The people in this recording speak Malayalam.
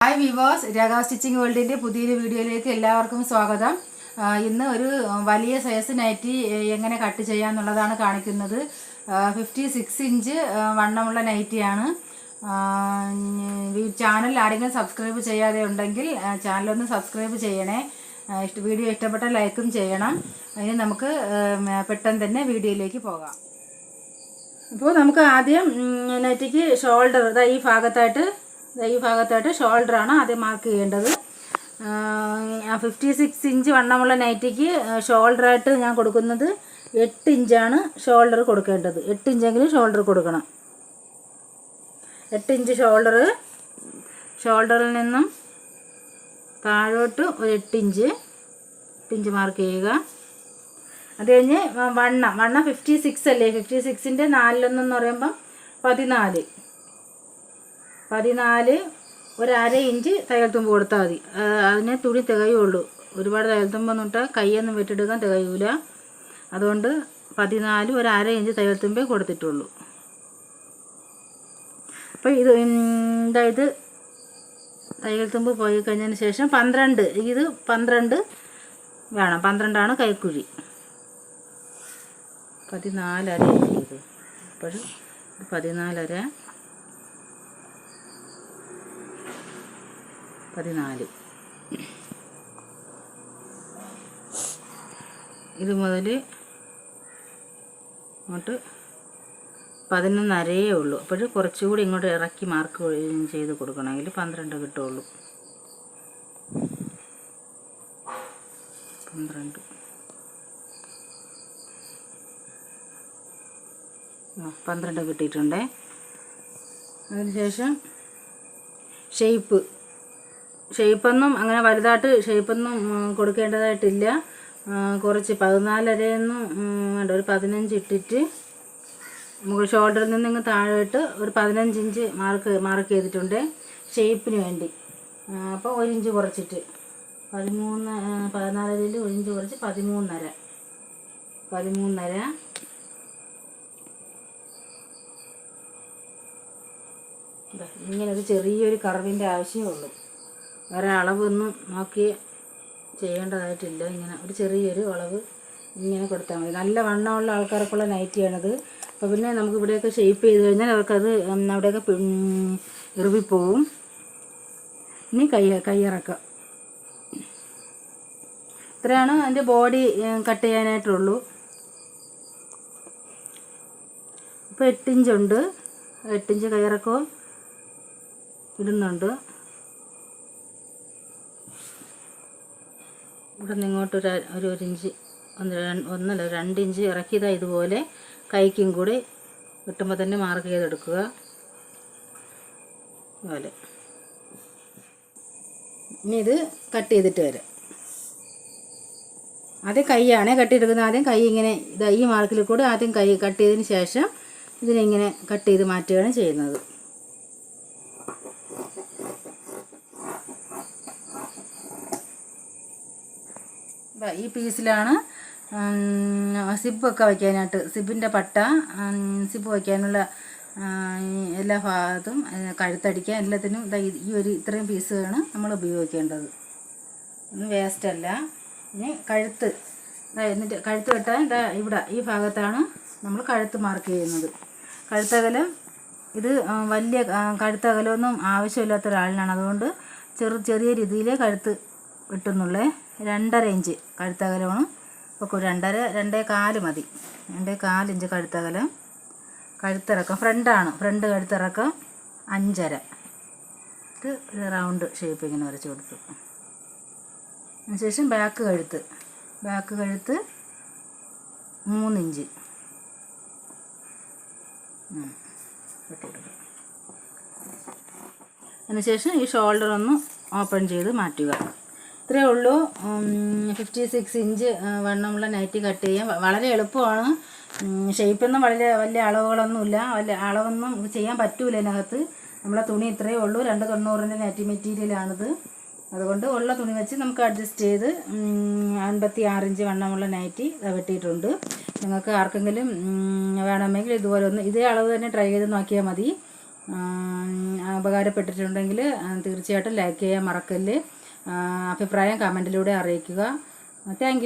ഹായ് വിവാസ് രേഖ സ്റ്റിച്ചിങ് വേൾഡിന്റെ പുതിയൊരു വീഡിയോയിലേക്ക് എല്ലാവർക്കും സ്വാഗതം. ഇന്ന് ഒരു വലിയ സൈസ് നൈറ്റി എങ്ങനെ കട്ട് ചെയ്യാം എന്നുള്ളതാണ് കാണിക്കുന്നത്. ഫിഫ്റ്റി സിക്സ് ഇഞ്ച് വണ്ണമുള്ള നൈറ്റിയാണ് ചാനൽ ആരെങ്കിലും സബ്സ്ക്രൈബ് ചെയ്യാതെ ഉണ്ടെങ്കിൽ ചാനലൊന്ന് സബ്സ്ക്രൈബ് ചെയ്യണേ. വീഡിയോ ഇഷ്ടപ്പെട്ട ലൈക്കും ചെയ്യണം. അതിന് നമുക്ക് പെട്ടെന്ന് തന്നെ വീഡിയോയിലേക്ക് പോകാം. അപ്പോൾ നമുക്ക് ആദ്യം നൈറ്റിക്ക് ഷോൾഡർ ഈ ഭാഗത്തായിട്ട് ഈ ഭാഗത്തായിട്ട് ഷോൾഡറാണ് ആദ്യം മാർക്ക് ചെയ്യേണ്ടത്. ഫിഫ്റ്റി സിക്സ് ഇഞ്ച് വണ്ണമുള്ള നൈറ്റിക്ക് ഷോൾഡറായിട്ട് ഞാൻ കൊടുക്കുന്നത് എട്ട് ഇഞ്ചാണ് ഷോൾഡർ കൊടുക്കേണ്ടത്. എട്ട് ഇഞ്ചെങ്കിലും ഷോൾഡർ കൊടുക്കണം. എട്ട് ഇഞ്ച് ഷോൾഡർ ഷോൾഡറിൽ നിന്നും താഴോട്ട് ഒരു എട്ട് ഇഞ്ച് എട്ട് ഇഞ്ച് മാർക്ക് ചെയ്യുക. അത് കഴിഞ്ഞ് വണ്ണം. വണ്ണം ഫിഫ്റ്റി സിക്സ് അല്ലേ? ഫിഫ്റ്റി സിക്സിന്റെ നാലിലൊന്നെന്ന് പറയുമ്പം പതിനാല്. പതിനാല് ഒരു അര ഇഞ്ച് തയ്യൽ തുമ്പ് കൊടുത്താൽ മതി. അതിന് തുണി തികയുള്ളൂ. ഒരുപാട് തയ്യൽ തുമ്പെന്ന് ഇട്ടാൽ കൈയൊന്നും വെട്ടിയെടുക്കാൻ തികയൂല. അതുകൊണ്ട് പതിനാല് ഒരു അര ഇഞ്ച് തയ്യൽ തുമ്പേ കൊടുത്തിട്ടുള്ളൂ. അപ്പോൾ ഇത് അതായത് തയ്യൽ തുമ്പ് പോയി കഴിഞ്ഞതിന് ശേഷം പന്ത്രണ്ട് ഇത് പന്ത്രണ്ട് വേണം. പന്ത്രണ്ടാണ് കൈക്കുഴി. പതിനാലര ഇത്. അപ്പോഴും പതിനാലര. പതിനാല്. ഇത് മുതൽ ഇങ്ങോട്ട് പതിനൊന്നരയേ ഉള്ളൂ. അപ്പോൾ കുറച്ചുകൂടി ഇങ്ങോട്ട് ഇറക്കി മാർക്ക് ചെയ്ത് കൊടുക്കണമെങ്കിൽ പന്ത്രണ്ട് കിട്ടുള്ളൂ പന്ത്രണ്ട്. പന്ത്രണ്ട് കിട്ടിയിട്ടുണ്ടേ. അതിനുശേഷം ഷെയ്പ്പ് ഷെയ്പ്പൊന്നും അങ്ങനെ വലുതായിട്ട് ഷേപ്പൊന്നും കൊടുക്കേണ്ടതായിട്ടില്ല. കുറച്ച് പതിനാലരയൊന്നും വേണ്ട ഒരു പതിനഞ്ച് ഇട്ടിട്ട് നമുക്ക് ഷോൾഡറിൽ നിന്ന് ഇങ്ങ് താഴോട്ട് ഒരു പതിനഞ്ച് ഇഞ്ച് മാർക്ക് മാർക്ക് ചെയ്തിട്ടുണ്ട് ഷേപ്പിന് വേണ്ടി. അപ്പോൾ ഒരു ഇഞ്ച് കുറച്ചിട്ട്. പതിമൂന്ന് പതിനാലരയിൽ ഒരു ഇഞ്ച് കുറച്ച് പതിമൂന്നര. പതിമൂന്നര. ദാ ഇങ്ങനെ ഒരു ചെറിയൊരു കറവിന്റെ ആവശ്യമേ ഉള്ളൂ. വേറെ അളവൊന്നും നോക്കി ചെയ്യേണ്ടതായിട്ടില്ല. ഇങ്ങനെ ഒരു ചെറിയൊരു അളവ് ഇങ്ങനെ കൊടുത്താൽ മതി. നല്ല വണ്ണമുള്ള ആൾക്കാർക്കുള്ള നൈറ്റിയാണിത്. അപ്പോൾ പിന്നെ നമുക്ക് ഇവിടെയൊക്കെ ഷേപ്പ് ചെയ്ത് കഴിഞ്ഞാൽ അവർക്കത് അവിടെയൊക്കെ ഇറുവിപ്പോവും. ഇനി കൈ കയ്യിറക്കാം. ഇത്രയാണ് അതിന്റെ ബോഡി കട്ട് ചെയ്യാനായിട്ടുള്ളൂ. ഇപ്പോൾ എട്ടിഞ്ചുണ്ട്. എട്ടിഞ്ച് കയ്യിറക്കവും ഇടുന്നുണ്ട്. ഇവിടെ നിന്ന് ഇങ്ങോട്ട് ഒരു ഒരു ഒരു ഇഞ്ച് ഒന്ന് ഒന്നല്ല രണ്ട് ഇഞ്ച് ഇറക്കിയതാ ഇതുപോലെ കൈക്കും കൂടി കിട്ടുമ്പോൾ തന്നെ മാർക്ക് ചെയ്തെടുക്കുക. അതുപോലെ ഇനി ഇത് കട്ട് ചെയ്തിട്ട് വരാം. ആദ്യം കൈയാണ് കട്ട് ചെയ്തെടുക്കുന്നത്. ആദ്യം കൈ ഇങ്ങനെ ഇതാ ഈ മാർക്കിൽ കൂടെ ആദ്യം കൈ കട്ട് ചെയ്തതിന് ശേഷം ഇതിനെ ഇങ്ങനെ കട്ട് ചെയ്ത് മാറ്റുകയാണ് ചെയ്യുന്നത്. ഈ പീസിലാണ് സിബൊക്കെ വയ്ക്കാനായിട്ട് സിബിന്റെ പട്ട സിബ് വയ്ക്കാനുള്ള എല്ലാ ഭാഗത്തും കഴുത്തടിക്കാൻ എല്ലാത്തിനും ഈ- ഒരു ഇത്രയും പീസുകളാണ് നമ്മൾ ഉപയോഗിക്കേണ്ടത്. ഒന്നും വേസ്റ്റല്ല ഇനി കഴുത്ത് എന്നിട്ട് കഴുത്ത് വെട്ടാൻ ഇതാ ഇവിടെ ഈ ഭാഗത്താണ് നമ്മൾ കഴുത്ത് മാർക്ക് ചെയ്യുന്നത്. കഴുത്തകലം ഇത് വലിയ കഴുത്തകലമൊന്നും ആവശ്യമില്ലാത്ത ഒരാളിനാണ്. അതുകൊണ്ട് ചെറു ചെറിയ രീതിയിലേ കഴുത്ത് വെട്ടുന്നുള്ളേ. രണ്ടര ഇഞ്ച് കഴുത്തകലമാണ് ഇപ്പോൾ രണ്ടര രണ്ടേ കാൽ മതി. രണ്ടേ കാലിഞ്ച് കഴുത്തകലം. കഴുത്തിറക്കം ഫ്രണ്ടാണ്. ഫ്രണ്ട് കഴുത്തിറക്കം അഞ്ചര. ഒരു റൗണ്ട് ഷേപ്പ് ഇങ്ങനെ വരച്ച് കൊടുത്തു. അതിനുശേഷം ബാക്ക് കഴുത്ത്. ബാക്ക് കഴുത്ത് മൂന്നിഞ്ച് അതിനുശേഷം ഈ ഷോൾഡർ ഒന്ന് ഓപ്പൺ ചെയ്ത് മാറ്റുക. ഇത്രയേ ഉള്ളൂ. ഫിഫ്റ്റി സിക്സ് ഇഞ്ച് വണ്ണമുള്ള നൈറ്റി കട്ട് ചെയ്യാം വളരെ എളുപ്പമാണ്. ഷേപ്പൊന്നും വളരെ വലിയ അളവുകളൊന്നുമില്ല. വലിയ അളവൊന്നും ചെയ്യാൻ പറ്റൂല ഇതിനകത്ത്. നമ്മളെ തുണി ഇത്രയേ ഉള്ളൂ. രണ്ട് തൊണ്ണൂറിന്റെ നൈറ്റി മെറ്റീരിയലാണിത് അതുകൊണ്ട് ഉള്ള തുണി വെച്ച് നമുക്ക് അഡ്ജസ്റ്റ് ചെയ്ത് അൻപത്തി ആറിഞ്ച് വണ്ണമുള്ള നൈറ്റി വെട്ടിയിട്ടുണ്ട്. നിങ്ങൾക്ക് ആർക്കെങ്കിലും വേണമെങ്കിൽ ഇതുപോലെ ഒന്ന് ഇതേ അളവ് തന്നെ ട്രൈ ചെയ്ത് നോക്കിയാൽ മതി. ഉപകാരപ്പെട്ടിട്ടുണ്ടെങ്കിൽ തീർച്ചയായിട്ടും ലൈക്ക് ചെയ്യാൻ മറക്കല്ല്. അഭിപ്രായം കമന്റിലൂടെ അറിയിക്കുക. താങ്ക്